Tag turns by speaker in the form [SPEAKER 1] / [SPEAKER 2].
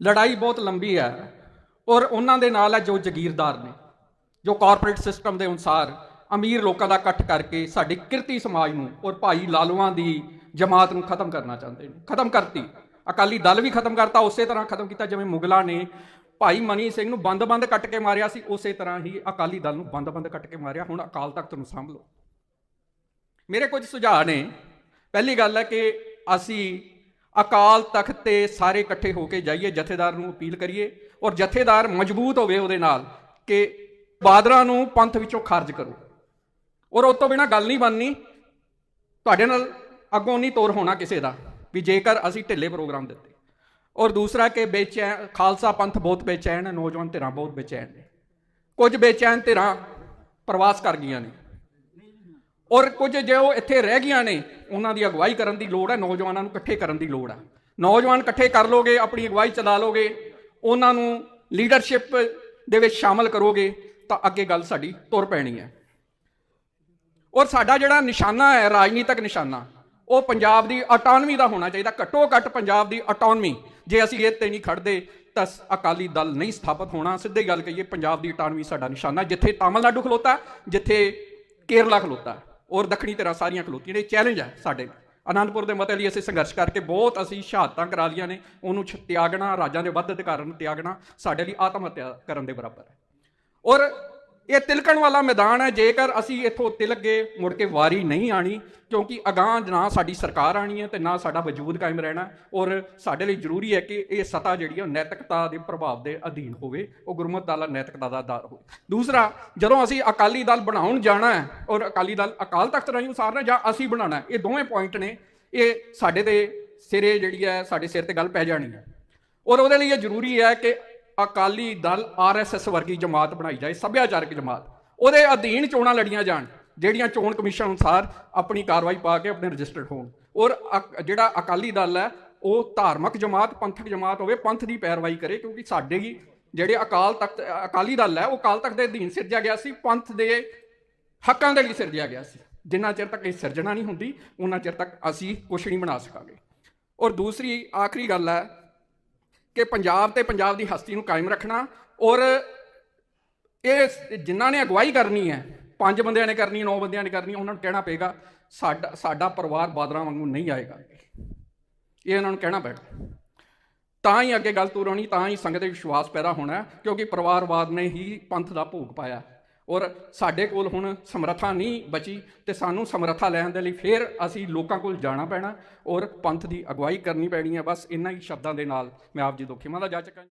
[SPEAKER 1] ਲੜਾਈ ਬਹੁਤ ਲੰਬੀ ਹੈ ਔਰ ਉਹਨਾਂ ਦੇ ਨਾਲ ਹੈ ਜੋ ਜ਼ਗੀਰਦਾਰ ਨੇ, ਜੋ ਕਾਰਪੋਰੇਟ ਸਿਸਟਮ ਦੇ ਅਨੁਸਾਰ ਅਮੀਰ ਲੋਕਾਂ ਦਾ ਇਕੱਠ ਕਰਕੇ ਸਾਡੇ ਕਿਰਤੀ ਸਮਾਜ ਨੂੰ ਔਰ ਭਾਈ ਲਾਲੂਆਂ ਦੀ ਜਮਾਤ ਨੂੰ ਖਤਮ ਕਰਨਾ ਚਾਹੁੰਦੇ ਨੇ, ਖਤਮ ਕਰਤੀ। ਅਕਾਲੀ ਦਲ ਵੀ ਖਤਮ ਕਰਤਾ, ਉਸੇ ਤਰ੍ਹਾਂ ਖਤਮ ਕੀਤਾ ਜਿਵੇਂ ਮੁਗਲਾਂ ਨੇ। ਭਾਈ ਮਨੀ ਸਿੰਘ ਨੂੰ ਬੰਦ-ਬੰਦ ਕੱਟ ਕੇ ਮਾਰਿਆ ਸੀ, ਉਸੇ ਤਰ੍ਹਾਂ ਹੀ ਅਕਾਲੀ ਦਲ ਨੂੰ ਬੰਦ-ਬੰਦ ਕੱਟ ਕੇ ਮਾਰਿਆ। ਹੁਣ ਅਕਾਲ ਤਖਤ ਨੂੰ ਸਾਂਭ ਲਓ। ਮੇਰੇ ਕੁਝ ਸੁਝਾਅ ਨੇ। ਪਹਿਲੀ ਗੱਲ ਹੈ ਕਿ ਅਸੀਂ ਅਕਾਲ ਤਖਤ ਤੇ ਸਾਰੇ ਇਕੱਠੇ ਹੋ ਕੇ ਜਾਈਏ, ਜਥੇਦਾਰ ਨੂੰ ਅਪੀਲ ਕਰੀਏ ਔਰ ਜਥੇਦਾਰ ਮਜ਼ਬੂਤ ਹੋਵੇ ਉਹਦੇ ਨਾਲ ਕਿ ਬਾਦਰਾਂ ਨੂੰ ਪੰਥ ਵਿੱਚੋਂ ਖਾਰਜ ਕਰੋ। ਔਰ ਉਸ ਤੋਂ ਬਿਨਾ ਗੱਲ ਨਹੀਂ ਬਣਨੀ। ਤੁਹਾਡੇ ਨਾਲ ਅੱਗੋਂ ਨਹੀਂ ਤੋਰ ਹੋਣਾ ਕਿਸੇ ਦਾ ਵੀ ਜੇਕਰ ਅਸੀਂ ਢਿੱਲੇ ਪ੍ਰੋਗਰਾਮ ਦਿੱਤੇ। ਔਰ ਦੂਸਰਾ ਕਿ ਬੇਚੈਨ, ਖਾਲਸਾ ਪੰਥ ਬਹੁਤ ਬੇਚੈਨ ਹੈ, ਨੌਜਵਾਨ ਧਿਰਾਂ ਬਹੁਤ ਬੇਚੈਨ ਨੇ। ਕੁਝ ਬੇਚੈਨ ਧਿਰਾਂ ਪ੍ਰਵਾਸ ਕਰ ਗਈਆਂ ਨੇ। ਔਰ ਕੁਝ ਜੋ ਇੱਥੇ ਰਹਿ ਗਈਆਂ ਨੇ, ਉਹਨਾਂ ਦੀ ਅਗਵਾਈ ਕਰਨ ਦੀ ਲੋੜ ਹੈ, ਨੌਜਵਾਨਾਂ ਨੂੰ ਇਕੱਠੇ ਕਰਨ ਦੀ ਲੋੜ ਹੈ। ਨੌਜਵਾਨ ਇਕੱਠੇ ਕਰ ਲੋਗੇ, ਆਪਣੀ ਅਗਵਾਈ ਚਲਾ ਲੋਗੇ, ਉਹਨਾਂ ਨੂੰ ਲੀਡਰਸ਼ਿਪ ਦੇ ਵਿੱਚ ਸ਼ਾਮਲ ਕਰੋਗੇ, ਤਾਂ ਅੱਗੇ ਗੱਲ ਸਾਡੀ ਤੁਰ ਪੈਣੀ ਹੈ। ਔਰ ਸਾਡਾ ਜਿਹੜਾ ਨਿਸ਼ਾਨਾ ਹੈ, ਰਾਜਨੀਤਿਕ ਨਿਸ਼ਾਨਾ, ਉਹ ਪੰਜਾਬ ਦੀ ਆਟੋਨਮੀ ਦਾ ਹੋਣਾ ਚਾਹੀਦਾ। ਘੱਟੋ ਘੱਟ ਪੰਜਾਬ ਦੀ ਆਟੋਨਮੀ ਜੇ ਅਸੀਂ ਇਹ ਤੇ ਨਹੀਂ ਖੜਦੇ ਤਾਂ ਸ- ਅਕਾਲੀ ਦਲ ਨਹੀਂ ਸਥਾਪਿਤ ਹੋਣਾ। ਸਿੱਧੀ ਗੱਲ ਕਹੀਏ, ਪੰਜਾਬ ਦੀ ਆਟੋਨਮੀ ਸਾਡਾ ਨਿਸ਼ਾਨਾ, ਜਿੱਥੇ ਤਾਮਿਲਨਾਡੂ ਖਲੋਤਾ, ਜਿੱਥੇ ਕੇਰਲਾ ਖਲੋਤਾ। ਔਰ ਦੱਖਣੀ ਤਰ੍ਹਾਂ ਸਾਰੀਆਂ ਖਲੋਤੀਆਂ ਨੇ। ਚੈਲੰਜ ਹੈ ਸਾਡੇ ਅਨੰਦਪੁਰ ਦੇ ਮਤੇ ਲਈ ਅਸੀਂ ਸੰਘਰਸ਼ ਕਰਕੇ ਬਹੁਤ ਅਸੀਂ ਸ਼ਹਾਦਤਾਂ ਕਰਾ ਲਈਆਂ ਨੇ। ਉਹਨੂੰ ਛ- ਤਿਆਗਣਾ, ਰਾਜਾਂ ਦੇ ਵੱਧ ਅਧਿਕਾਰਾਂ ਨੂੰ ਤਿਆਗਣਾ ਸਾਡੇ ਲਈ ਆਤਮ ਹੱਤਿਆ ਕਰਨ ਦੇ ਬਰਾਬਰ ਹੈ। ਔਰ ਇਹ ਤਿਲਕਣ ਵਾਲਾ ਮੈਦਾਨ ਹੈ। ਜੇਕਰ ਅਸੀਂ ਇੱਥੋਂ ਤਿਲਕ ਗਏ, ਮੁੜ ਕੇ ਵਾਰੀ ਨਹੀਂ ਆਣੀ, ਕਿਉਂਕਿ ਅਗਾਂਹ ਨਾ ਸਾਡੀ ਸਰਕਾਰ ਆਣੀ ਹੈ ਤੇ ਨਾ ਸਾਡਾ ਵਜੂਦ ਕਾਇਮ ਰਹਿਣਾ। ਔਰ ਸਾਡੇ ਲਈ ਜ਼ਰੂਰੀ ਹੈ ਕਿ ਇਹ ਸਤਾ ਜਿਹੜੀ ਹੈ ਨੈਤਿਕਤਾ ਦੇ ਪ੍ਰਭਾਵ ਦੇ ਅਧੀਨ ਹੋਵੇ। ਉਹ ਗੁਰਮਤਿ ਦਾ ਨੈਤਿਕਤਾ ਦਾ ਆਧਾਰ ਹੋਵੇ। ਦੂਸਰਾ, ਜਦੋਂ ਅਸੀਂ ਅਕਾਲੀ ਦਲ ਬਣਾਉਣ ਜਾਣਾ ਹੈ, ਔਰ ਅਕਾਲੀ ਦਲ ਅਕਾਲ ਤਖਤ ਰਾਹੀਂ ਉਸਾਰਨਾ ਜਾਂ ਅਸੀਂ ਬਣਾਉਣਾ ਇਹ ਦੋਵੇਂ ਪੁਆਇੰਟ ਨੇ। ਇਹ ਸਾਡੇ 'ਤੇ ਸਿਰੇ ਜਿਹੜੀ ਹੈ, ਸਾਡੇ ਸਿਰ ਤੇ ਗੱਲ ਪੈ ਜਾਣੀ ਹੈ। ਔਰ ਉਹਦੇ ਲਈ ਇਹ ਜ਼ਰੂਰੀ ਹੈ ਕਿ ਅਕਾਲੀ ਦਲ ਆਰਐਸਐਸ ਵਰਗੀ ਜਮਾਤ ਬਣਾਈ ਜਾਏ, ਸੱਭਿਆਚਾਰਕ ਜਮਾਤ। ਉਹਦੇ ਅਧੀਨ ਚੋਣਾਂ ਲੜੀਆਂ ਜਾਣ, ਜਿਹੜੀਆਂ ਚੋਣ ਕਮਿਸ਼ਨ ਅਨੁਸਾਰ ਆਪਣੀ ਕਾਰਵਾਈ ਪਾ ਕੇ ਆਪਣੇ ਰਜਿਸਟਰਡ ਹੋਣ। ਔਰ ਅਕ- ਜਿਹੜਾ ਅਕਾਲੀ ਦਲ ਹੈ, ਉਹ ਧਾਰਮਿਕ ਜਮਾਤ, ਪੰਥਕ ਜਮਾਤ ਹੋਵੇ, ਪੰਥ ਦੀ ਪੈਰਵਾਈ ਕਰੇ, ਕਿਉਂਕਿ ਸਾਡੇ ਹੀ ਜਿਹੜੇ ਅਕਾਲ ਤਖਤ, ਅਕਾਲੀ ਦਲ ਹੈ, ਉਹ ਅਕਾਲ ਤਖਤ ਦੇ ਅਧੀਨ ਸਿਰਜਿਆ ਗਿਆ ਸੀ, ਪੰਥ ਦੇ ਹੱਕਾਂ ਦੇ ਲਈ ਸਿਰਜਿਆ ਗਿਆ ਸੀ। ਜਿੰਨਾ ਚਿਰ ਤੱਕ ਇਹ ਸਿਰਜਣਾ ਨਹੀਂ ਹੁੰਦੀ ਉਹਨਾਂ ਚਿਰ ਤੱਕ ਅਸੀਂ ਕੁਛ ਨਹੀਂ ਬਣਾ ਸਕਾਂਗੇ। ਔਰ ਦੂਸਰੀ, ਆਖਰੀ ਗੱਲ ਹੈ ਕਿ ਪੰਜਾਬ ਤੇ ਪੰਜਾਬ ਦੀ ਹਸਤੀ ਨੂੰ ਕਾਇਮ ਰੱਖਣਾ ਔਰ ਇਹ ਜਿਨ੍ਹਾਂ ਨੇ ਅਗਵਾਈ ਕਰਨੀ ਹੈ, ਪੰਜ ਬੰਦਿਆਂ ਨੇ ਕਰਨੀ, ਨੌ ਬੰਦਿਆਂ ਨੇ ਕਰਨੀ, ਉਹਨਾਂ ਨੂੰ ਕਹਿਣਾ ਪਏਗਾ, ਸਾਡਾ ਸਾਡਾ ਪਰਿਵਾਰ ਬਾਦਰਾਂ ਵਾਂਗੂ ਨਹੀਂ ਆਏਗਾ। ਇਹ ਇਹਨਾਂ ਨੂੰ ਕਹਿਣਾ ਪੈਣਾ ਤਾਂ ਹੀ ਅੱਗੇ ਗੱਲ ਤੁਰ ਤਾਂ ਹੀ ਸੰਗਤ ਦੇ ਵਿਸ਼ਵਾਸ ਪੈਦਾ ਹੋਣਾ, ਕਿਉਂਕਿ ਪਰਿਵਾਰਵਾਦ ਨੇ ਹੀ ਪੰਥ ਦਾ ਭੋਗ ਪਾਇਆ। ਔਰ ਸਾਡੇ ਕੋਲ ਹੁਣ ਸਮਰੱਥਾ ਨਹੀਂ ਬਚੀ ਤੇ ਸਾਨੂੰ ਸਮਰੱਥਾ ਲੈਣ ਦੇ ਲਈ ਫਿਰ ਅਸੀਂ ਲੋਕਾਂ ਕੋਲ ਜਾਣਾ ਪੈਣਾ ਔਰ ਪੰਥ ਦੀ ਅਗਵਾਈ ਕਰਨੀ ਪੈਣੀ ਹੈ ਬਸ ਇੰਨਾ ਹੀ ਸ਼ਬਦਾਂ ਦੇ ਨਾਲ। ਮੈਂ ਆਪ ਜੀ ਤੋਂ ਖਿਮਾ ਦਾ ਜਾ ਚੱਕਾਂ